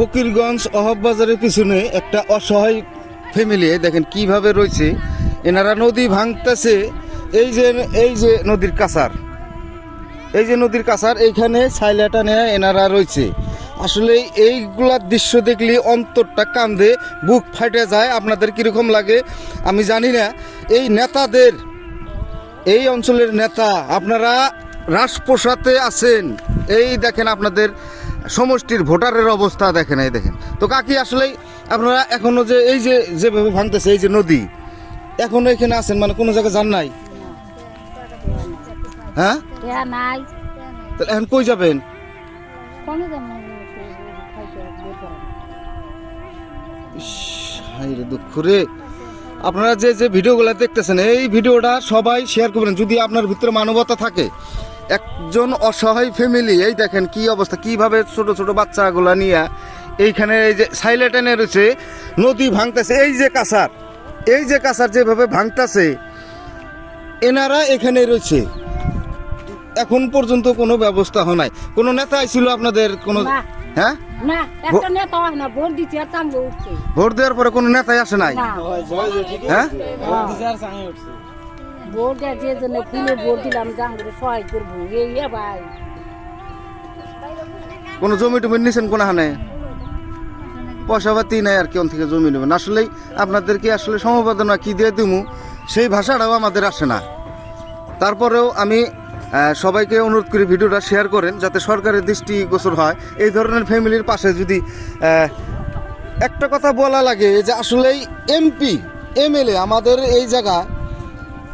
ফকিরগঞ্জ অহব বাজারের পিছনে একটা অসহায় ফ্যামিলি দেখেন কীভাবে রয়েছে। এনারা নদী ভাঙতেছে। এই যে এই যে নদীর কাছার। এই যে নদীর কাছার, এইখানে ছাইলাটা নিয়ে এনারা রয়েছে। আসলে এইগুলার দৃশ্য দেখলে অন্তরটা কান্দে, বুক ফাটে যায়। আপনাদের কীরকম লাগে আমি জানি না। এই নেতাদের, এই অঞ্চলের নেতা, আপনারা রাজপ্রসাদে আছেন। এই দেখেন আপনাদের সমষ্টির ভোটারের অবস্থা দেখেন এই দেখেন। তো কাকি আসলেই আপনারা এখনও যে এই যে যেভাবে ভাঙতেছে এই যে নদী এখনও এখানে আছেন মানে কোনো জায়গায় যান নাই? হ্যাঁ? নাই। তাহলে এখন কই যাবেন? দুঃখ রে। আপনারা যে যে ভিডিওগুলো দেখতেছেন এই ভিডিওটা সবাই শেয়ার করবেন। যদি আপনার ভিতরে মানবতা থাকে একজন অসহায় ফ্যামিলি এই দেখেন কি অবস্থা কীভাবে ছোট ছোট বাচ্চাগুলা নিয়ে এইখানে এই যে সাইলেটেনে রয়েছে নদী ভাঙতেছে এই যে কাসার এই যে কাসার যেভাবে ভাঙতেছে এনারা এখানে রয়েছে। এখন পর্যন্ত কোনো ব্যবস্থা হয় নাই। কোনো নেতা ছিল আপনাদের কোনো হ্যাঁ? হয় ভোট দেওয়ার পরে কোনো নেতাই আসে নাই? হ্যাঁ? ভোট দেয় যে জন্য ভোট দিলাম সহায় করব। এই ভাই। কোনো জমি টমি নিছেন কোন হানে পয়সা পাতি নাই আর কেমন থেকে জমি নেবেন। আসলেই আপনাদেরকে আসলে সমবেদনা কি দিয়ে দিমু, সেই ভাষাটাও আমাদের আসে না। তারপরেও আমি সবাইকে অনুরোধ করি ভিডিওটা শেয়ার করেন, যাতে সরকারের দৃষ্টিগোচর হয়। এই ধরনের ফ্যামিলির পাশে যদি একটা কথা বলা লাগে, যে আসলেই এমপি, এমএলএ আমাদের এই জায়গা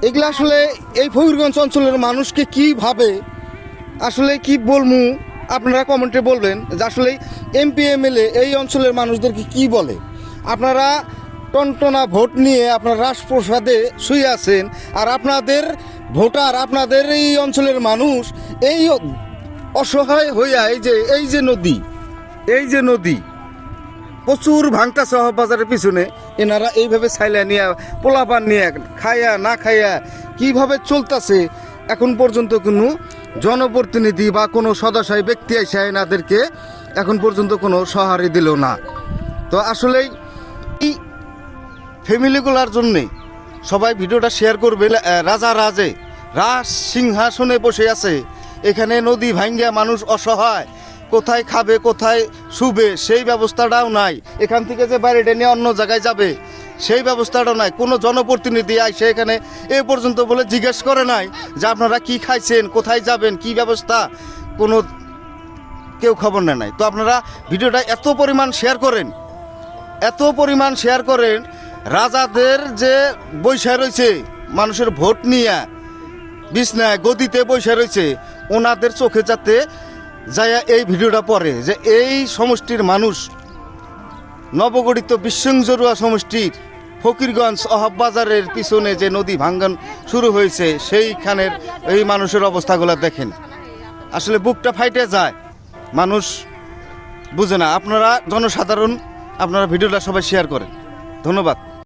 এগুলো আসলে এই ফকিরগঞ্জ অঞ্চলের মানুষকে কি ভাবে? আসলে কি বলমু? আপনারা কমেন্টে বলবেন যে আসলে এমপি, এমএলএ এই অঞ্চলের মানুষদেরকে কি বলে? আপনারা টনটনা ভোট নিয়ে আপনার রাজপ্রসাদে শুয়ে আছেন আর আপনাদের ভোটার, আপনাদের এই অঞ্চলের মানুষ এই অসহায় হইয়া এই যে এই যে নদী, এই যে নদী প্রচুর ভাঙটা সহ বাজারের পিছনে এনারা এইভাবে ছাইলা নিয়ে, পোলাপান নিয়ে, খাইয়া, না খাইয়া কীভাবে চলতেছে, এখন পর্যন্ত কোনো জনপ্রতিনিধি বা কোনো সদস্য ব্যক্তি এসে এনাদেরকে এখন পর্যন্ত কোনো সহারি দিল না। তো আসলেই এই ফ্যামিলিগুলার জন্যে সবাই ভিডিওটা শেয়ার করবে। রাজা রাজে, রাজ সিংহাসনে বসে আছে। এখানে নদী ভাঙ্গিয়া মানুষ অসহায়। কোথায় খাবে, কোথায় শুবে, সেই ব্যবস্থাটাও নাই। এখান থেকে যে বাইরে নিয়ে অন্য জায়গায় যাবে, সেই ব্যবস্থাটাও নাই। কোনো জনপ্রতিনিধি আইসে এখানে এ পর্যন্ত বলে জিজ্ঞেস করে নাই যে আপনারা কি খাইছেন, কোথায় যাবেন, কি ব্যবস্থা। কোনো কেউ খবর নেয় নাই। তো আপনারা ভিডিওটা এত পরিমাণ শেয়ার করেন, এত পরিমাণ শেয়ার করেন, রাজাদের যে বৈশা রয়েছে, মানুষের ভোট নিয়ে, বিছনায় গদিতে বৈশা রয়েছে, ওনাদের চোখে যাতে যায় এই ভিডিওটা পড়ে যে এই সমষ্টির মানুষ, নবগঠিত বিশ্বজরুয়া সমষ্টির ফকিরগঞ্জ অহাববাজারের পিছনে যে নদী ভাঙ্গন শুরু হয়েছে, সেইখানের এই মানুষের অবস্থাগুলো দেখেন। আসলে বুকটা ফাইটে যায়, মানুষ বুঝে না। আপনারা জনসাধারণ, আপনারা ভিডিওটা সবাই শেয়ার করেন। ধন্যবাদ।